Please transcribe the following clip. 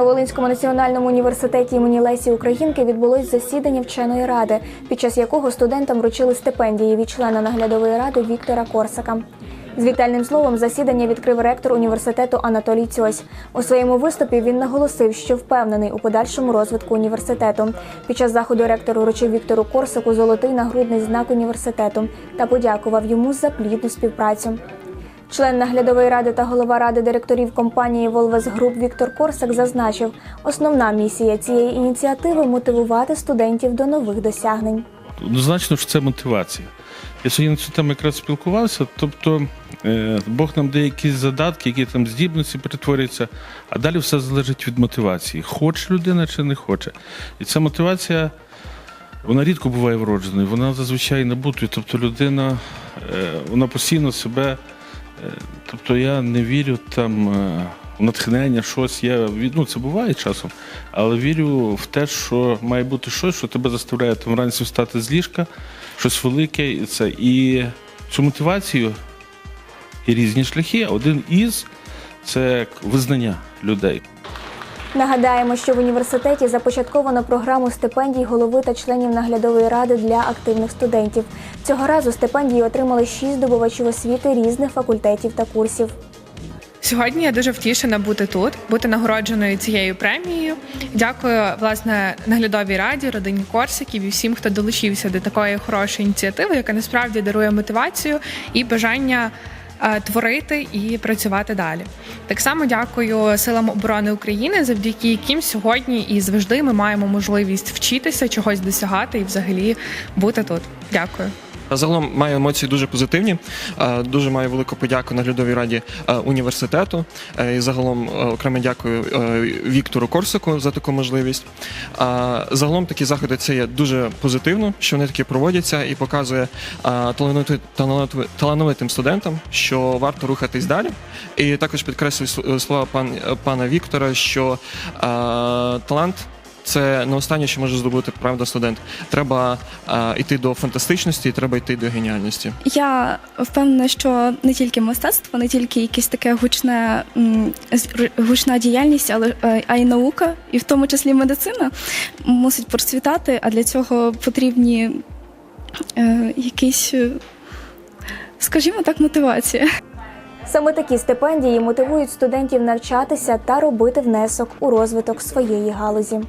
У Волинському національному університеті імені Лесі Українки відбулось засідання вченої ради, під час якого студентам вручили стипендії від члена наглядової ради Віктора Корсака. З вітальним словом засідання відкрив ректор університету Анатолій Цьось. У своєму виступі він наголосив, що впевнений у подальшому розвитку університету. Під час заходу ректор вручив Віктору Корсаку золотий нагрудний знак університету та подякував йому за плідну співпрацю. Член наглядової ради та голова ради директорів компанії Волвес Груп Віктор Корсак зазначив, основна місія цієї ініціативи мотивувати студентів до нових досягнень. Однозначно, що це мотивація. Я сьогодні на цю тему якраз спілкувався, тобто е, Бог нам дає якісь задатки, які там здібності перетворюються, а далі все залежить від мотивації. Хоче людина чи не хоче. І ця мотивація, вона рідко буває вродженою, вона зазвичай набутою. Тобто людина, е, вона постійно себе. Тобто я не вірю там е, в натхнення, щось. Я ну, це буває часом, але вірю в те, що має бути щось, що тебе заставляє там вранці встати з ліжка, щось велике. І це. І цю мотивацію і різні шляхи. Один із це визнання людей. Нагадаємо, що в університеті започатковано програму стипендій голови та членів наглядової ради для активних студентів. Цього разу стипендії отримали шість здобувачів освіти різних факультетів та курсів. Сьогодні я дуже втішена бути тут, бути нагородженою цією премією. Дякую власне наглядовій раді, родині Корсиків і всім, хто долучився до такої хорошої ініціативи, яка насправді дарує мотивацію і бажання. Е, Творити і працювати далі. Так само дякую силам оборони України, завдяки яким сьогодні і завжди ми маємо можливість вчитися, чогось досягати і взагалі бути тут. Дякую. Загалом маю емоції дуже позитивні. Дуже маю велику подяку наглядовій раді університету. І загалом окремо дякую Віктору Корсаку за таку можливість. Загалом такі заходи це є дуже позитивно, що вони такі проводяться і показує талановити- талановити- талановитим студентам, що варто рухатись далі. І також підкреслюю сл- слова пан, пана Віктора, що талант. Це не останнє, що може здобути правда студент. Треба а, йти до фантастичності, і треба йти до геніальності. Я впевнена, що не тільки мистецтво, не тільки якесь таке гучне м, гучна діяльність, але е, а й наука, і в тому числі медицина мусить процвітати. А для цього потрібні е, якісь, е, скажімо так, мотивація. Саме такі стипендії мотивують студентів навчатися та робити внесок у розвиток своєї галузі.